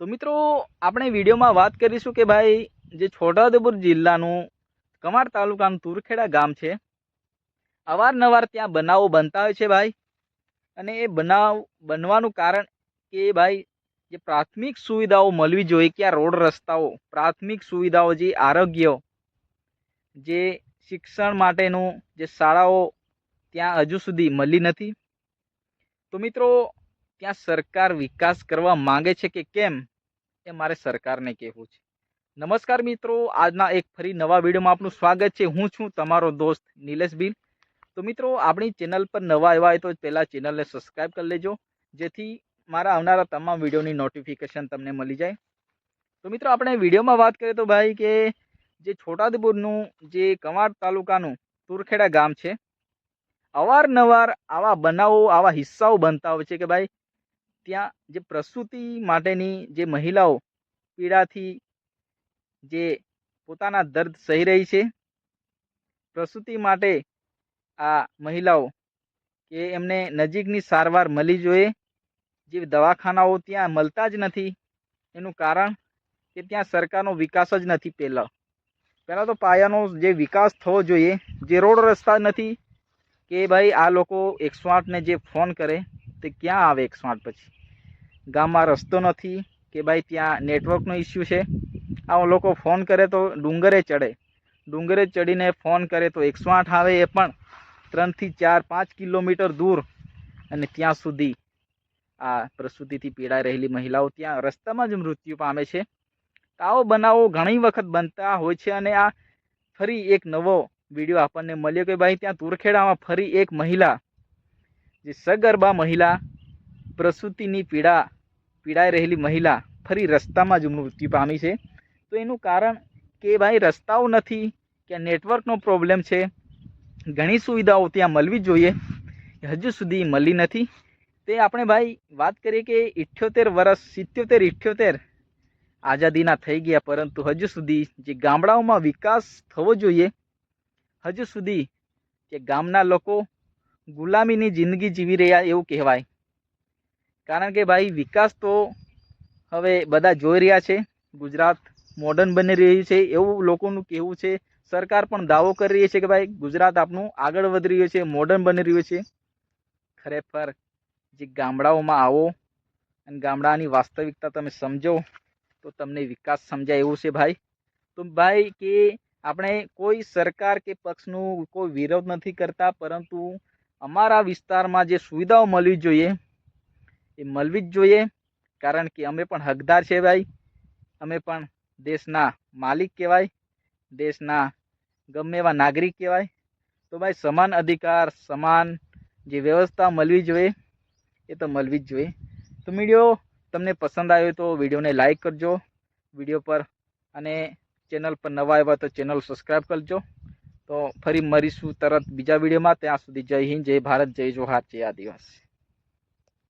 તો મિત્રો, આપણે વિડીયોમાં વાત કરીશું કે ભાઈ, જે છોટાઉદેપુર જિલ્લાનું કમાર તાલુકાનું તુરખેડા ગામ છે. અવારનવાર ત્યાં બનાવો બનતા હોય છે ભાઈ. અને એ બનાવ, બનવાનું કારણ કે ભાઈ, જે પ્રાથમિક સુવિધાઓ મળવી જોઈએ કે આ રોડ રસ્તાઓ, પ્રાથમિક સુવિધાઓ જે આરોગ્ય, જે શિક્ષણ માટેનું જે શાળાઓ ત્યાં હજુ સુધી મળી નથી. તો મિત્રો ત્યાં સરકાર વિકાસ કરવા માંગે છે કે કેમ, એ મારે સરકારને કહેવું છે. નમસ્કાર મિત્રો, આજના એક ફરી નવા વિડીયોમાં આપનું સ્વાગત છે. હું છું તમારો દોસ્ત નિલેશ બિલ તો મિત્રો, આપણી ચેનલ પર નવા એવા હોય તો પહેલાં ચેનલને સબસ્ક્રાઈબ કરી લેજો, જેથી મારા આવનારા તમામ વિડીયોની નોટિફિકેશન તમને મળી જાય. તો મિત્રો, આપણે વિડીયોમાં વાત કરીએ તો ભાઈ કે જે છોટાઉદેપુરનું જે કવાડ તાલુકાનું તુરખેડા ગામ છે, અવારનવાર આવા બનાવો, આવા હિસ્સાઓ બનતા હોય છે કે ભાઈ ત્યાં જે પ્રસૂતિ માટેની જે મહિલાઓ પીડાથી જે પોતાના દર્દ સહી રહી છે, પ્રસૂતિ માટે આ મહિલાઓ કે એમને નજીકની સારવાર મળી જોઈએ, જે દવાખાનાઓ ત્યાં મળતા જ નથી, એનું કારણ કે ત્યાં સરકારનો વિકાસ જ નથી પહેલાં. પહેલાં તો પાયાનો જે વિકાસ થવો જોઈએ, જે રોડ રસ્તા નથી, કે ભાઈ આ લોકો એકસો આઠને જે ફોન કરે, તે ક્યાં આવે એકસો આઠ પછી? ગામમાં રસ્તો નથી કે ભાઈ ત્યાં નેટવર્કનો ઇસ્યુ છે. આ લોકો ફોન કરે તો ડુંગરે ચડે. ડુંગરે ચડીને ફોન કરે તો એકસો આઠ આવે એ પણ ત્રણથી ચાર, પાંચ કિલોમીટર દૂર. અને ત્યાં સુધી આ પ્રસૂતિથી પીડાઈ રહેલી મહિલાઓ ત્યાં રસ્તામાં જ મૃત્યુ પામે છે. આવો બનાવો ઘણી વખત બનતા હોય છે અને આ ફરી એક નવો વીડિયો આપણને મળ્યો કે ભાઈ ત્યાં તુરખેડામાં ફરી એક મહિલા, જે સગર્ભા મહિલા પ્રસૂતિની પીડા પીડાઈ રહેલી મહિલા ફરી રસ્તામાં જ મૃત્યુ પામી છે. તો એનું કારણ કે ભાઈ રસ્તાઓ નથી, કે નેટવર્કનો પ્રોબ્લેમ છે, ઘણી સુવિધાઓ ત્યાં મળવી જોઈએ. હજુ સુધી મળી નથી. તે આપણે ભાઈ વાત કરીએ કે ઇઠ્યોતેર વર્ષ સિત્યોતેર, ઇઠ્યોતેર આઝાદીના થઈ ગયા, પરંતુ હજુ સુધી જે ગામડાઓમાં વિકાસ થવો જોઈએ, હજુ સુધી કે ગામના લોકો ગુલામીની જિંદગી જીવી રહ્યા એવું કહેવાય. કારણ કે ભાઈ વિકાસ તો હવે બધા જોઈ રહ્યા છે. ગુજરાત મોડર્ન બની રહ્યું છે. એવું લોકોનું કહેવું છે. સરકાર પણ દાવો કરી રહી છે કે ભાઈ ગુજરાત આપણું આગળ વધી રહ્યું છે. મોડર્ન બની રહ્યું છે. ખરેખર જે ગામડાઓમાં આવો અને ગામડાની વાસ્તવિકતા તમે સમજો તો તમને વિકાસ સમજાય એવું છે ભાઈ. તો ભાઈ કે આપણે કોઈ સરકાર કે પક્ષનું કોઈ વિરોધ નથી કરતા, પરંતુ અમારા વિસ્તારમાં જે સુવિધાઓ મળવી જોઈએ એ મળવી જ જોઈએ, કારણ કે અમે પણ હકદાર છે ભાઈ. અમે પણ દેશના માલિક કહેવાય, દેશના ગમે એવા નાગરિક કહેવાય. તો ભાઈ સમાન અધિકાર, સમાન જે વ્યવસ્થા મળવી જોઈએ, એ તો મળવી જ જોઈએ. તો વીડિયો તમને પસંદ આવ્યો તો વિડીયોને લાઇક કરજો, વીડિયો પર અને ચેનલ પર નવા આવ્યા તો ચેનલ સબસ્ક્રાઈબ કરજો. તો ફરી મળીશું તરત બીજા વિડીયોમાં. ત્યાં સુધી જય હિન્દ, જય ભારત, જય જોહાર, જય આદિવાસી.